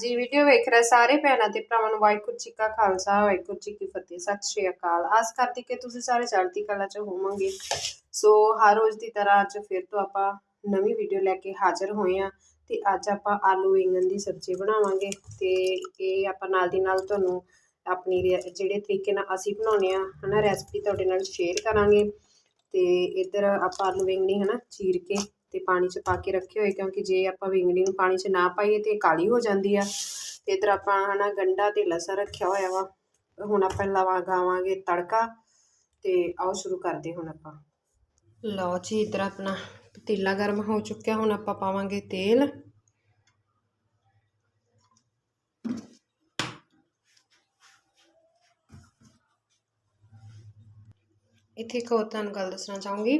ਜੀ ਵੀਡੀਓ ਵੇਖ ਰਹੇ ਸਾਰੇ ਭੈਣਾਂ ਤੇ ਭਰਾਵਾਂ ਨੂੰ ਵਾਹਿਗੁਰੂ ਜੀ ਕਾ ਖਾਲਸਾ, ਵਾਹਿਗੁਰੂ ਜੀ ਕੀ ਫਤਿਹ, ਸਤਿ ਸ਼੍ਰੀ ਅਕਾਲ। ਆਸ ਕਰਦੀ ਕਿ ਤੁਸੀਂ ਸਾਰੇ ਚੜ੍ਹਦੀ ਕਲਾ 'ਚ ਹੋਵੋਗੇ। ਸੋ ਹਰ ਰੋਜ਼ ਦੀ ਤਰ੍ਹਾਂ ਅੱਜ ਫਿਰ ਤੋਂ ਆਪਾਂ ਨਵੀਂ ਵੀਡੀਓ ਲੈ ਕੇ ਹਾਜ਼ਰ ਹੋਏ ਆ ਤੇ ਅੱਜ ਆਪਾਂ ਆਲੂ ਬੈਂਗਣ ਦੀ ਸਬਜ਼ੀ ਬਣਾਵਾਂਗੇ ਤੇ ਇਹ ਆਪਾਂ ਨਾਲ ਦੀ ਨਾਲ ਤੁਹਾਨੂੰ ਆਪਣੀ ਜਿਹੜੇ ਤਰੀਕੇ ਨਾਲ ਅਸੀਂ ਬਣਾਉਂਦੇ ਆ ਹਨਾ ਰੈਸਪੀ ਤੁਹਾਡੇ ਨਾਲ ਸ਼ੇਅਰ ਕਰਾਂਗੇ ਤੇ ਇੱਧਰ ਆਪਾਂ ਆਲੂ ਬੈਂਗਣੀ ਹਨਾ, ਚੀਰ ਕੇ ਤੇ ਪਾਣੀ 'ਚ ਪਾ ਕੇ ਰੱਖੇ ਹੋਏ, ਕਿਉਂਕਿ ਜੇ ਆਪਾਂ ਵਿੰਗਣੀ ਨੂੰ ਪਾਣੀ 'ਚ ਨਾ ਪਾਈਏ ਤੇ ਕਾਲੀ ਹੋ ਜਾਂਦੀ ਆ। ਤੇ ਇੱਧਰ ਆਪਾਂ ਹਨਾ ਗੰਡਾ ਤੇ ਲਸਣ ਰੱਖਿਆ ਹੋਇਆ ਵਾ, ਹੁਣ ਆਪਾਂ ਲਗਾਵਾਂਗੇ ਤੜਕਾ ਤੇ ਆਓ ਸ਼ੁਰੂ ਕਰਦੇ ਹੁਣ ਆਪਾਂ। ਲਓ ਜੀ, ਇੱਧਰ ਆਪਣਾ ਪਤੀਲਾ ਗਰਮ ਹੋ ਚੁੱਕਿਆ, ਹੁਣ ਆਪਾਂ ਪਾਵਾਂਗੇ ਤੇਲ। ਇੱਥੇ ਇੱਕ ਹੋਰ ਤੁਹਾਨੂੰ ਗੱਲ ਦੱਸਣਾ ਚਾਹੂੰਗੀ।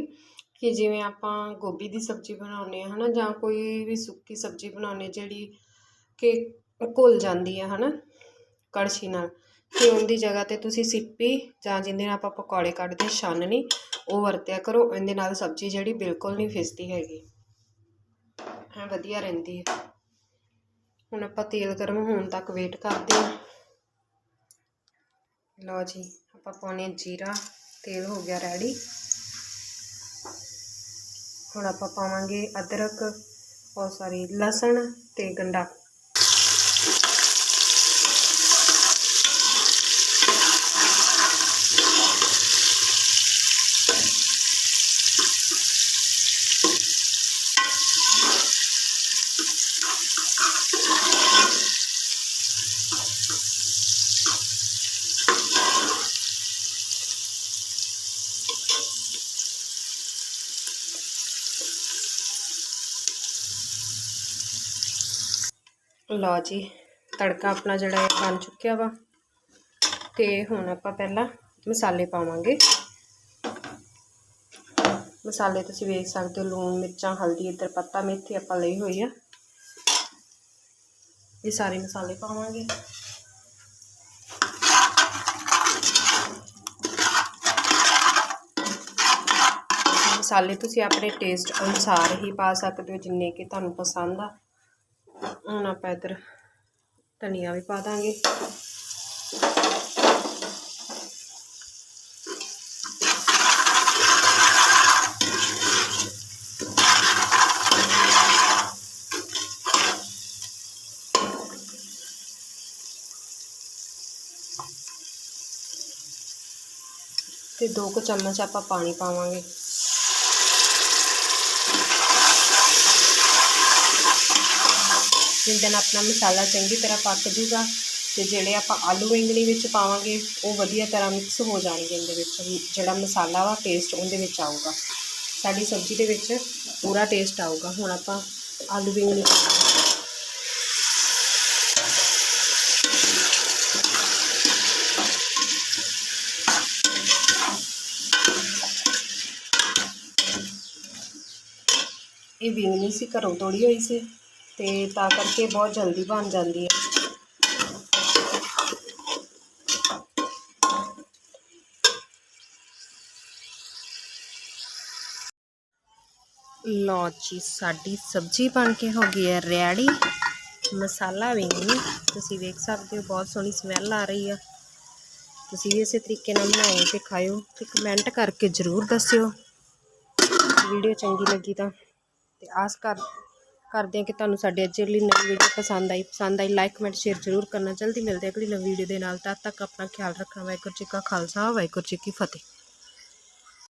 ਕਿ ਜਿਵੇਂ ਆਪਾਂ ਗੋਭੀ ਦੀ ਸਬਜ਼ੀ ਬਣਾਉਂਦੇ ਆ ਹਨਾ, ਜਾਂ ਕੋਈ ਵੀ ਸੁੱਕੀ ਸਬਜ਼ੀ ਬਣਾਉਂਦੇ ਜਿਹੜੀ ਕਿ ਘੁਲ ਜਾਂਦੀ ਆ ਹਨਾ, ਕੜਛੀ ਨਾਲ, ਤੇ ਉਹਦੀ ਜਗ੍ਹਾ ਤੇ ਤੁਸੀਂ ਸਿੱਪੀ ਜਾਂ ਜਿਹਦੇ ਨਾਲ ਆਪਾਂ ਪਕੌੜੇ ਕੱਢਦੇ ਛਾਨਣੀ, ਉਹ ਵਰਤਿਆ ਕਰੋ, ਇਹਦੇ ਨਾਲ ਸਬਜ਼ੀ ਜਿਹੜੀ ਬਿਲਕੁਲ ਨਹੀਂ ਫਿਸਦੀ ਹੈਗੀ। ਹੈ ਵਧੀਆ ਰਹਿੰਦੀ ਹੈ। ਹੁਣ ਆਪਾਂ ਤੇਲ ਗਰਮ ਹੋਣ ਤੱਕ ਵੇਟ ਕਰਦੇ ਹਾਂ। ਲਓ ਜੀ, ਆਪਾਂ ਪਾਉਣੇ ਜੀਰਾ, ਤੇਲ ਹੋ ਗਿਆ ਰੈਡੀ ਹੁਣ ਆਪਾਂ ਪਾਵਾਂਗੇ ਅਦਰਕ ਔਰ ਸਾਰੀ ਲਸਣ ਤੇ ਗੰਡਾ। ਲਓ ਜੀ, ਤੜਕਾ ਆਪਣਾ ਜਿਹੜਾ ਇਹ ਬਣ ਚੁੱਕਿਆ ਵਾ। ਤੇ ਹੁਣ ਆਪਾਂ ਪਹਿਲਾਂ ਮਸਾਲੇ ਪਾਵਾਂਗੇ। ਮਸਾਲੇ ਤੁਸੀਂ ਵੇਖ ਸਕਦੇ ਹੋ, ਲੂਣ, ਮਿਰਚਾਂ, ਹਲਦੀ, ਇੱਧਰ ਪੱਤਾ, ਮੇਥੀ ਆਪਾਂ ਲਈ ਹੋਈ ਆ। ਇਹ ਸਾਰੇ ਮਸਾਲੇ ਪਾਵਾਂਗੇ। ਮਸਾਲੇ ਤੁਸੀਂ ਆਪਣੇ ਟੇਸਟ ਅਨੁਸਾਰ ਹੀ ਪਾ ਸਕਦੇ ਹੋ, ਜਿੰਨੇ ਕਿ ਤੁਹਾਨੂੰ ਪਸੰਦ ਆ। ਹੁਣ ਆਪਾਂ ਇੱਧਰ ਧਨੀਆ ਵੀ ਪਾ ਦਾਂਗੇ। ਤੇ ਦੋ ਕੁ ਚਮਚ ਆਪਾਂ ਪਾਣੀ ਪਾਵਾਂਗੇ। ਜਿਹਦੇ ਆਪਣਾ ਮਸਾਲਾ ਚੰਗੀ ਤਰ੍ਹਾਂ ਪੱਕ ਜੂਗਾ ਅਤੇ ਜਿਹੜੇ ਆਪਾਂ ਆਲੂ ਬੈਂਗਣੀ ਵਿੱਚ ਪਾਵਾਂਗੇ, ਉਹ ਵਧੀਆ ਤਰ੍ਹਾਂ ਮਿਕਸ ਹੋ ਜਾਣਗੇ ਇਹਦੇ ਵਿੱਚ ਜਿਹੜਾ ਮਸਾਲਾ ਵਾ ਟੇਸਟ ਉਹਦੇ ਵਿੱਚ ਆਊਗਾ। ਸਾਡੀ ਸਬਜ਼ੀ ਦੇ ਵਿੱਚ ਪੂਰਾ ਟੇਸਟ ਆਊਗਾ। ਹੁਣ ਆਪਾਂ ਆਲੂ ਬੈਂਗਣੀ ਪਾਵਾਂਗੇ ਇਹ ਬੈਂਗਣੀ ਸੀ, ਘਰੋਂ ਤੋੜੀ ਹੋਈ ਸੀ। ਤੇ ਤਾਂ ਕਰਕੇ ਬਹੁਤ ਜਲਦੀ ਬਣ ਜਾਂਦੀ ਹੈ ਲਓ ਜੀ ਸਾਡੀ ਸਬਜ਼ੀ ਬਣ ਕੇ ਹੋ ਗਈ ਹੈ ਰੈਡੀ ਮਸਾਲਾ ਵੀ ਨਹੀਂ ਤੁਸੀਂ ਵੇਖ ਸਕਦੇ ਹੋ ਬਹੁਤ ਸੋਹਣੀ ਸਮੈਲ ਆ ਰਹੀ ਆ ਤੁਸੀਂ ਵੀ ਇਸੇ ਤਰੀਕੇ ਨਾਲ ਬਣਾਓ ਤੇ ਖਾਓ ਤੇ ਕਮੈਂਟ ਕਰਕੇ ਜ਼ਰੂਰ ਦੱਸਿਓ ਵੀਡੀਓ ਚੰਗੀ ਲੱਗੀ ਤਾਂ ਤੇ ਆਸ ਕਰ ਕਰਦੇ ਹਾਂ ਕਿ ਤੁਹਾਨੂੰ ਸਾਡੀ ਅੱਜ ਲਈ ਨਵੀਂ ਵੀਡੀਓ ਪਸੰਦ ਆਈ ਪਸੰਦ ਆਈ ਲਾਈਕ ਕਮੈਂਟ ਸ਼ੇਅਰ ਜ਼ਰੂਰ ਕਰਨਾ। ਜਲਦੀ ਮਿਲਦੇ ਹਾਂ ਅਗਲੀ ਨਵੀਂ ਵੀਡੀਓ ਦੇ ਨਾਲ। ਤਦ ਤੱਕ ਆਪਣਾ ਖਿਆਲ ਰੱਖਣਾ। ਵਾਹਿਗੁਰੂ ਜੀ ਕਾ ਖਾਲਸਾ, ਵਾਹਿਗੁਰੂ ਜੀ ਕੀ ਫਤਿਹ।